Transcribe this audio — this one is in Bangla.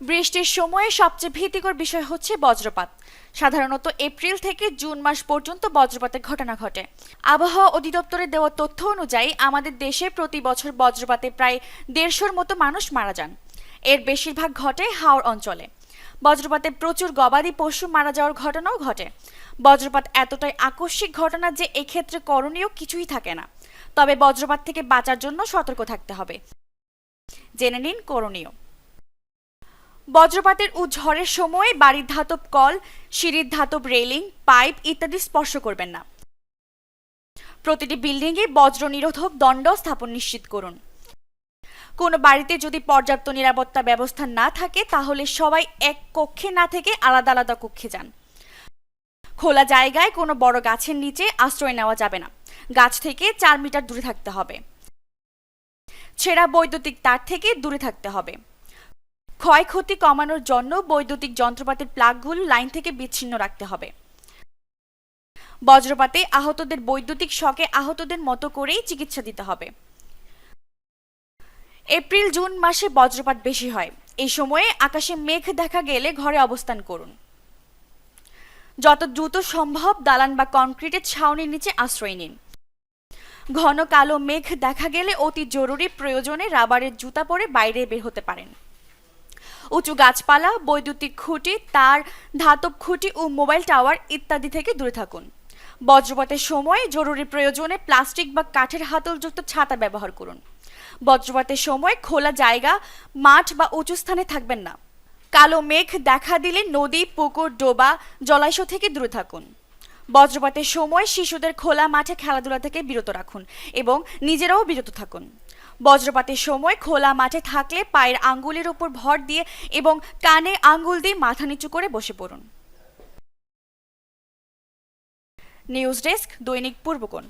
বৃষ্টির সময়ে সবচেয়ে ভীতিকর বিষয় হচ্ছে বজ্রপাত। সাধারণত এপ্রিল থেকে জুন মাস পর্যন্ত বজ্রপাতের ঘটনা ঘটে। আবহাওয়া অধিদপ্তরের দেওয়া তথ্য অনুযায়ী আমাদের দেশে প্রতি বছর বজ্রপাতে প্রায় দেড়শোর মতো মানুষ মারা যান। এর বেশিরভাগ ঘটে হাওড় অঞ্চলে। বজ্রপাতে প্রচুর গবাদি পশু মারা যাওয়ার ঘটনাও ঘটে। বজ্রপাত এতটাই আকস্মিক ঘটনা যে এক্ষেত্রে করণীয় কিছুই থাকে না। তবে বজ্রপাত থেকে বাঁচার জন্য সতর্ক থাকতে হবে। জেনে নিন করণীয়। বজ্রপাতের ও ঝড়ের সময় বাড়ির ধাতব কল, সিঁড়ির ধাতব রেলিং, পাইপ ইত্যাদি স্পর্শ করবেন না। প্রতিটি বিল্ডিংয়ে বজ্র নিরোধক দণ্ড স্থাপন নিশ্চিত করুন। কোনো বাড়িতে যদি পর্যাপ্ত নিরাপত্তা ব্যবস্থা না থাকে, তাহলে সবাই এক কক্ষে না থেকে আলাদা আলাদা কক্ষে যান। খোলা জায়গায় কোনো বড় গাছের নিচে আশ্রয় নেওয়া যাবে না। গাছ থেকে চার মিটার দূরে থাকতে হবে। ছেঁড়া বৈদ্যুতিক তার থেকে দূরে থাকতে হবে। ক্ষয়ক্ষতি কমানোর জন্য বৈদ্যুতিক যন্ত্রপাতির প্লাগগুলো লাইন থেকে বিচ্ছিন্ন রাখতে হবে। বজ্রপাতে আহতদের বৈদ্যুতিক শকে আহতদের মতো করেই চিকিৎসা দিতে হবে। এপ্রিল, জুন মাসে বজ্রপাত বেশি হয়। এই সময়ে আকাশে মেঘ দেখা গেলে ঘরে অবস্থান করুন। যত দ্রুত সম্ভব দালান বা কনক্রিটের ছাউনির নিচে আশ্রয় নিন। ঘন কালো মেঘ দেখা গেলে অতি জরুরি প্রয়োজনে রাবারের জুতা পরে বাইরে বের হতে পারেন। উঁচু গাছপালা, বৈদ্যুতিক খুঁটি, তার ধাতব খুঁটি ও মোবাইল টাওয়ার ইত্যাদি থেকে দূরে থাকুন। বজ্রপাতের সময় জরুরি প্রয়োজনে প্লাস্টিক বা কাঠের হাতলযুক্ত ছাতা ব্যবহার করুন। বজ্রপাতের সময় খোলা জায়গা, মাঠ বা উঁচু স্থানে থাকবেন না। কালো মেঘ দেখা দিলে নদী, পুকুর, ডোবা, জলাশয় থেকে দূরে থাকুন। বজ্রপাতের সময় শিশুদের খোলা মাঠে খেলাধুলা থেকে বিরত রাখুন এবং নিজেরাও বিরত থাকুন। বজ্রপাতের সময় খোলা মাঠে থাকলে পায়ের আঙ্গুলের উপর ভর দিয়ে এবং কানে আঙ্গুল দিয়ে মাথা নিচু করে বসে পড়ুন। নিউজ ডেস্ক দৈনিক পূর্বকোণ।